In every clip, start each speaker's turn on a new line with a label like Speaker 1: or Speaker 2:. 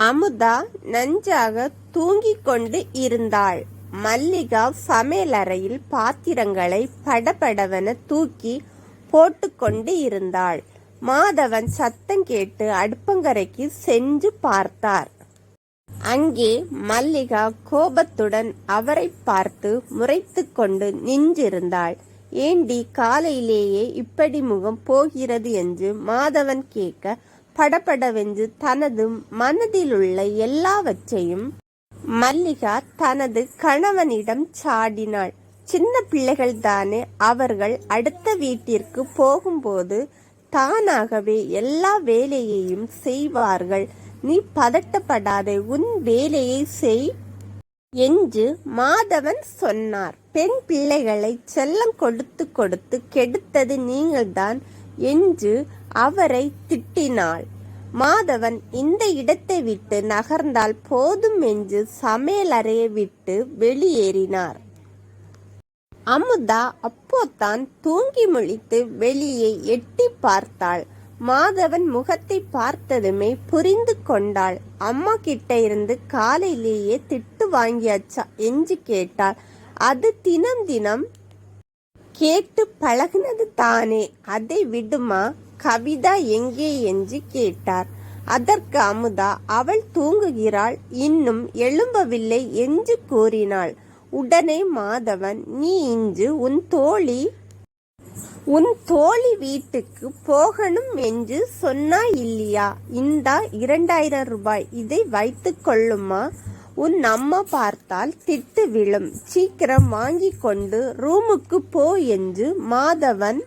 Speaker 1: அமுதா நன்றாக தூங்கிக் கொண்டு இருந்தாள். மல்லிகா சமையலறையில் பாத்திரங்களை படபடவென தூக்கி போட்டுக்கொண்டு இருந்தாள். மாதவன் சத்தம் கேட்டு அடுப்பங்கரைக்கு சென்று பார்த்தார். அங்கே மல்லிகா கோபத்துடன் அவரை பார்த்து முறைத்து கொண்டு நின்றிருந்தாள். ஏண்டி காலையிலேயே இப்படி முகம் போகிறது என்று மாதவன் கேட்க படபடவென்று தனது மனதிலுள்ள எல்லாவற்றையும் மல்லிகா தனது கணவனிடம் சாடினாள். சின்ன பிள்ளைகள்தானே அவர்கள் அடுத்த வீட்டிற்கு போகும்போது தானாகவே எல்லா வேலையையும் செய்வார்கள். நீ பதட்டப்படாதே உன் வேலையை செய் என்று மாதவன் சொன்னார். பெண் பிள்ளைகளை செல்லம் கொடுத்து கொடுத்து கெடுத்தது நீங்கள்தான் என்று அவரை திட்டினாள். மாதவன் இந்த இடத்தை விட்டு நகர்ந்தால் போதும் என்று சமையலறையை விட்டு வெளியேறினார். அமுதா அப்போதான் தூங்கி முழித்து வெளியே எட்டிப் பார்த்தாள். மாதவன் முகத்தை பார்த்ததுமே புரிந்து கொண்டாள். அம்மா கிட்ட இருந்து காலையிலேயே திட்டு வாங்கியாச்சா என்று கேட்டாள். அது தினம் தினம் கேட்டு பழகுனது தானே. அதை விடுமா? கவிதா எங்கே என்று கேட்டார். அதற்கு அமுதா அவள் தூங்குகிறாள். இன்னும் எழும்பவில்லை என்று கூறினாள். உடனே மாதவன் நீ இன்று உன் தோழி உன் தோழி வீட்டுக்கு போகணும் என்று சொன்னா இல்லையா? இந்தா இரண்டாயிரம் ரூபாய் இதை வைத்துக் கொள்ளுமா? உன் அம்மா பார்த்தால் திட்டு விழும். சீக்கிரம் வாங்கிக் கொண்டு ரூமுக்கு போ என்று மாதவன்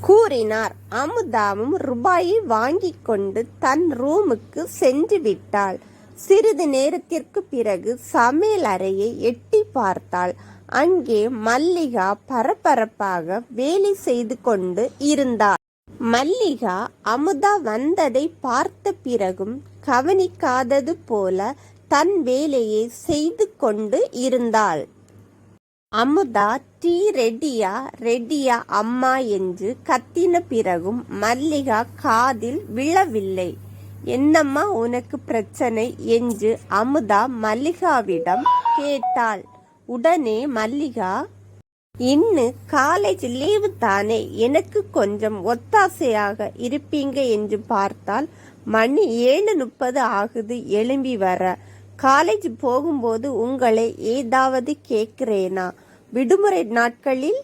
Speaker 1: கூறினார். அமுதாவும் ரூபாயை வாங்கி கொண்டு தன் ரூமுக்கு சென்று விட்டாள். சிறிது நேரத்திற்கு பிறகு சமையல் அறையை எட்டி பார்த்தாள். அங்கே மல்லிகா பரபரப்பாக வேலை செய்து கொண்டு இருந்தாள். மல்லிகா அமுதா வந்ததை பார்த்த பிறகும் கவனிக்காதது போல தன் வேலையை செய்து கொண்டு இருந்தாள். அமுதா டீ ரெடியா? ரெடியா அம்மா என்று கத்தின பிறகும் மல்லிகா காதில் விழவில்லை. என்னம்மா உனக்கு பிரச்சனை? என்று அமுதா மல்லிகாவிடம் கேட்டாள். உடனே மல்லிகா இன்னு காலேஜ் லீவு தானே? எனக்கு கொஞ்சம் ஒத்தாசையாக இருப்பீங்க என்று பார்த்தால் மணி ஏழு முப்பது ஆகுது. எழும்பி வர. காலேஜ் போகும்போது உங்களை ஏதாவது கேட்கிறேனா? விடுமுறை நாட்களில்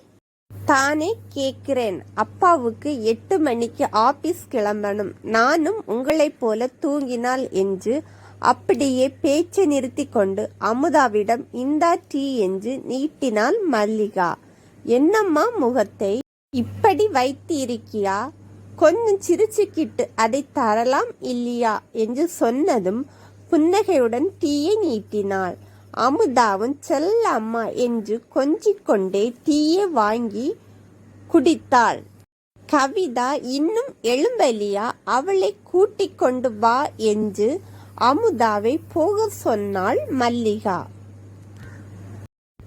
Speaker 1: தானே கேட்கிறேன். அப்பாவுக்கு எட்டு மணிக்கு ஆபீஸ் கிளம்பணும். நானும் உங்களைப் போல தூங்கினால் என்று அப்படியே பேச்சை நிறுத்தி கொண்டு அமுதாவிடம் இந்தா டீ என்று நீட்டினாள் மல்லிகா. என்னம்மா முகத்தை இப்படி வைத்து இருக்கியா கொஞ்சம் சிரிச்சுக்கிட்டு அதை தரலாம் இல்லையா? என்று சொன்னதும் புன்னகையுடன் தீயை நீட்டினாள். அமுதாவும் செல்ல அம்மா என்று கொஞ்சிக் கொண்டே வாங்கி குடித்தாள். கவிதா இன்னும் எழும்பலியா? அவளை கூட்டிக் கொண்டு வா என்று அமுதாவை போக சொன்னாள் மல்லிகா.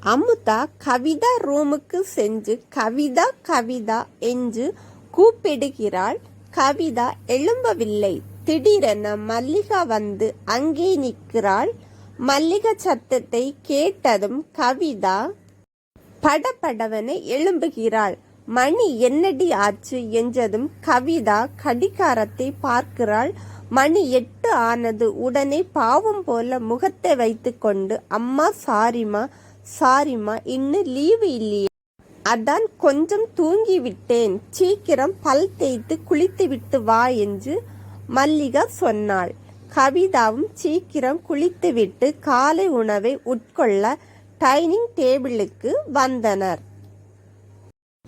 Speaker 1: அமுதா கவிதா ரூமுக்கு சென்று கவிதா கவிதா என்று கூப்பிடுகிறாள். கவிதா எழும்பவில்லை. திடீரென மல்லிகா வந்து அங்கே நிற்கிறாள். மல்லிகா சத்தத்தை கேட்டதும் கவிதா படபடவென எழும்புகிறாள். மணி என்னடி ஆச்சு என்றதும் கவிதா கடிகாரத்தை பார்க்கிறாள். மணி எட்டு ஆனது உடனே பாவம் போல முகத்தை வைத்துக்கொண்டு அம்மா சாரிமா சாரிம்மா இன்னும் லீவு இல்லையே. அதான் கொஞ்சம் தூங்கிவிட்டேன். சீக்கிரம் பல் தேய்த்து குளித்து விட்டு வா என்று மல்லிகா சொன்னாள். கவிதாவும் சீக்கிரம் குளித்துவிட்டு காலை உணவை உட்கொள்ள டைனிங் டேபிளுக்கு வந்தனர்.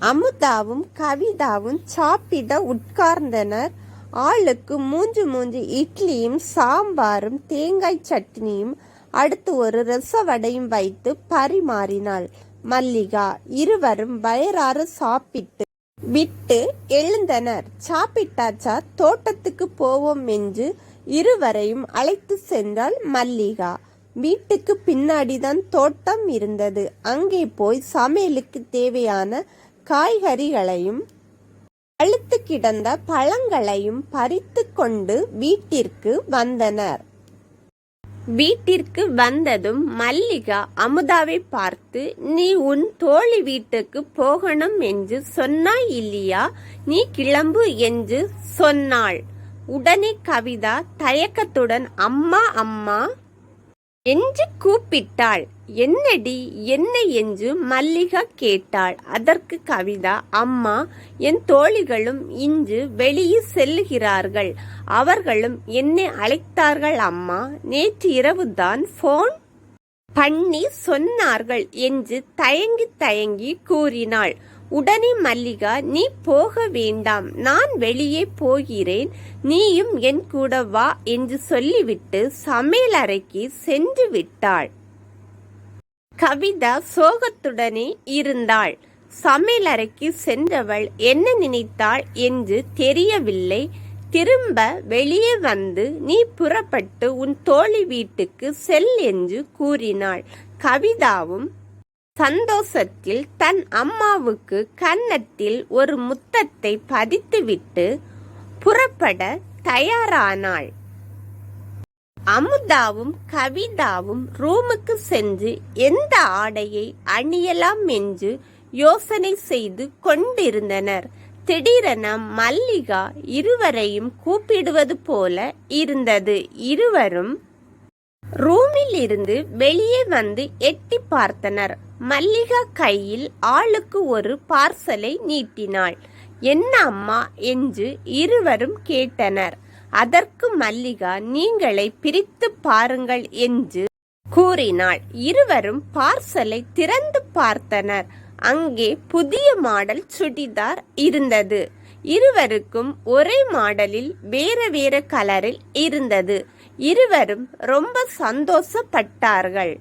Speaker 1: அமுதாவும் கவிதாவும் சாப்பிட உட்கார்ந்தனர். ஆளுக்கு மூன்று மூன்று இட்லியும் சாம்பாரும் தேங்காய் சட்னியும் அடுத்து ஒரு ரசவடையும் வைத்து பரிமாறினாள். மல்லிகா இருவரும் வயறாறு சாப்பிட்டு விட்டு எழுந்தனர். சாப்பிட்டாச்சா? தோட்டத்துக்கு போவோம் என்று இருவரையும் அழைத்து சென்றாள் மல்லிகா. வீட்டுக்கு பின்னாடிதான் தோட்டம் இருந்தது. அங்கே போய் சமையலுக்கு தேவையான காய்கறிகளையும் அழுத்து கிடந்த பழங்களையும் பறித்து கொண்டு வீட்டிற்கு வந்தனர். வீட்டிற்கு வந்ததும் மல்லிகா அமுதாவை பார்த்து நீ உன் தோழி வீட்டுக்கு போகணும் என்று சொன்னாய் இல்லையா? நீ கிளம்பு என்று சொன்னாள். உடனே கவிதா தயக்கத்துடன் அம்மா அம்மா என்று கூப்பிட்டாள். என்னடி என்ன என்று மல்லிகா கேட்டாள். அதற்கு கவிதா அம்மா என் தோழிகளும் இன்று வெளியே செல்லுகிறார்கள். அவர்களும் என்னை அழைத்தார்கள் அம்மா. நேற்று இரவுதான் போன் பண்ணி சொன்னார்கள் என்று தயங்கி தயங்கி கூறினாள். உடனே மல்லிகா நீ போக வேண்டாம். நான் வெளியே போகிறேன். நீயும் என் கூட வா என்று சொல்லிவிட்டு சமையலறைக்கு சென்று விட்டாள். கவிதா சோகத்துடனே இருந்தாள். சமையலறைக்கு சென்றவள் என்ன நினைத்தாள் என்று தெரியவில்லை. திரும்ப வெளியே வந்து நீ புறப்பட்டு உன் தோழி வீட்டுக்கு செல் என்று கூறினாள். கவிதாவும் சந்தோஷத்தில் தன் அம்மாவுக்கு கன்னத்தில் ஒரு முத்தத்தை பதித்துவிட்டு புறப்பட தயாரானாள். அமுதாவும் கவிதாவும் ரூமுக்கு சென்று எந்த ஆடையை அணியலாம் என்று யோசனை செய்து கொண்டிருந்தனர். திடீரென மல்லிகா இருவரையும் கூப்பிடுவது போல இருந்தது. இருவரும் ரூமில் இருந்து வெளியே வந்து எட்டி பார்த்தனர். மல்லிகா கையில் ஆளுக்கு ஒரு பார்சலை நீட்டினாள். என்ன அம்மா? என்று இருவரும் கேட்டனர். அதற்கு மல்லிகா நீங்களை பிரித்து பாருங்கள் என்று கூறினாள். இருவரும் பார்சலை திறந்து பார்த்தனர். அங்கே புதிய மாடல் சுடிதார் இருந்தது. இருவருக்கும் ஒரே மாடலில் வேற வேற கலரில் இருந்தது. இருவரும் ரொம்ப சந்தோஷப்பட்டார்கள்.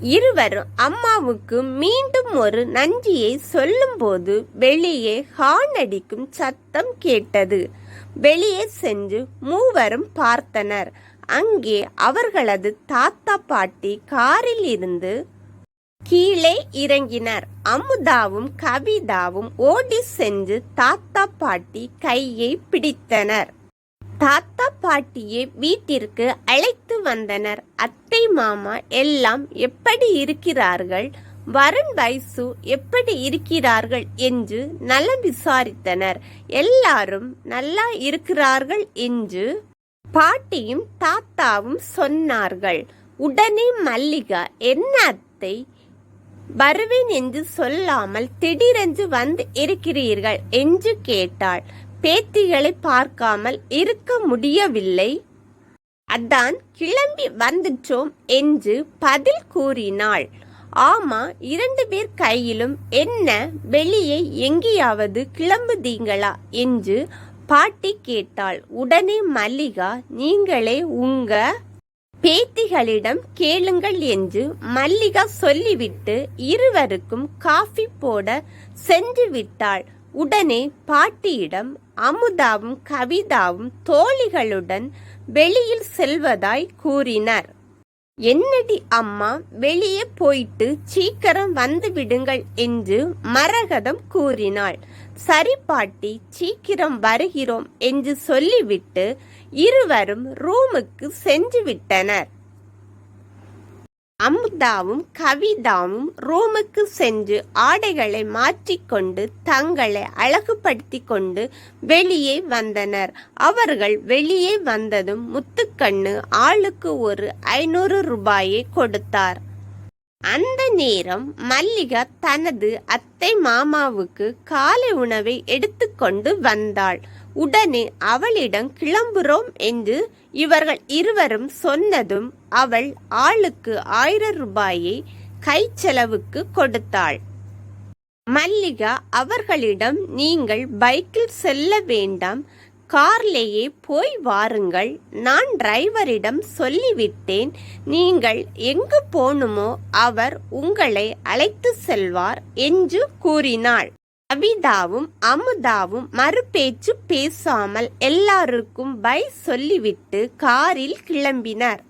Speaker 1: இருவரும் அம்மாவுக்கு மீண்டும் ஒரு நன்றியை சொல்லும்போது வெளியே ஹார்ன் அடிக்கும் சத்தம் கேட்டது. வெளியே சென்று மூவரும் பார்த்தனர். அங்கே அவர்களது தாத்தா பாட்டி காரில் இருந்து கீழே இறங்கினர். அமுதாவும் கவிதாவும் ஓடி சென்று தாத்தா பாட்டி கையை பிடித்தனர். தாத்தா பாட்டியை வீட்டிற்கு அழைத்து வந்தனர். அத்தை மாமா எல்லாம் எப்படி இருக்கிறார்கள்? வருண் வைசு எப்படி இருக்கிறார்கள் என்று நலம் விசாரித்தனர். எல்லாரும் நல்லா இருக்கிறார்கள் என்று பாட்டியும் தாத்தாவும் சொன்னார்கள். உடனே மல்லிகா என்ன அத்தை? வருவேன் என்று சொல்லாமல் திடீரென்று வந்து இருக்கிறீர்கள்? என்று கேட்டாள். பேத்திகளை பார்க்காமல் இருக்க முடியவில்லை. அதான் கிளம்பி வந்துட்டோம் என்று பதில் கூறினாள். ஆமா இரண்டு பேர் கையிலும் என்ன வெளியே எங்கேயாவது கிளம்புதீங்களா என்று பாட்டி கேட்டாள். உடனே மல்லிகா நீங்களே உங்க பேத்திகளிடம் கேளுங்கள் என்று மல்லிகா சொல்லிவிட்டு இருவருக்கும் காஃபி போட சென்று விட்டாள். உடனே பாட்டியிடம் அமுதாவும் கவிதாவும் தோழிகளுடன் வெளியில் செல்வதாய் கூறினார். என்னடி அம்மா வெளியே போயிட்டு சீக்கிரம் வந்து விடுங்கள் என்று மரகதம் கூறினாள். சரி பாட்டி சீக்கிரம் வருகிறோம் என்று சொல்லிவிட்டு இருவரும் ரூமுக்கு சென்று விட்டனர். அமுதாவும் கவிதாவும் ரூமுக்கு சென்று ஆடைகளை மாற்றிக்கொண்டு தங்களை அழகுபடுத்தி கொண்டு வெளியே வந்தனர். அவர்கள் வெளியே வந்ததும் முத்துக்கண்ணு ஆளுக்கு ஒரு ஐநூறு ரூபாயை கொடுத்தார். அந்த நேரம் மல்லிகா தனது அத்தை மாமாவுக்கு காலை உணவை எடுத்துக்கொண்டு வந்தாள். உடனே அவளிடம் கிளம்புறோம் என்று இவர்கள் இருவரும் சொன்னதும் அவள் ஆளுக்கு ஆயிரம் ரூபாயை கை செலவுக்கு கொடுத்தாள். மல்லிகா அவர்களிடம் நீங்கள் பைக்கில் செல்ல வேண்டாம் கார்லேயே போய் வாருங்கள். நான் டிரைவரிடம் சொல்லிவிட்டேன். நீங்கள் எங்கு போணுமோ அவர் உங்களை அழைத்து செல்வார் என்று கூறினாள். அபிதாவும் அமுதாவும் மறுபேச்சு பேசாமல் எல்லாருக்கும் பை சொல்லிவிட்டு காரில் கிளம்பினர்.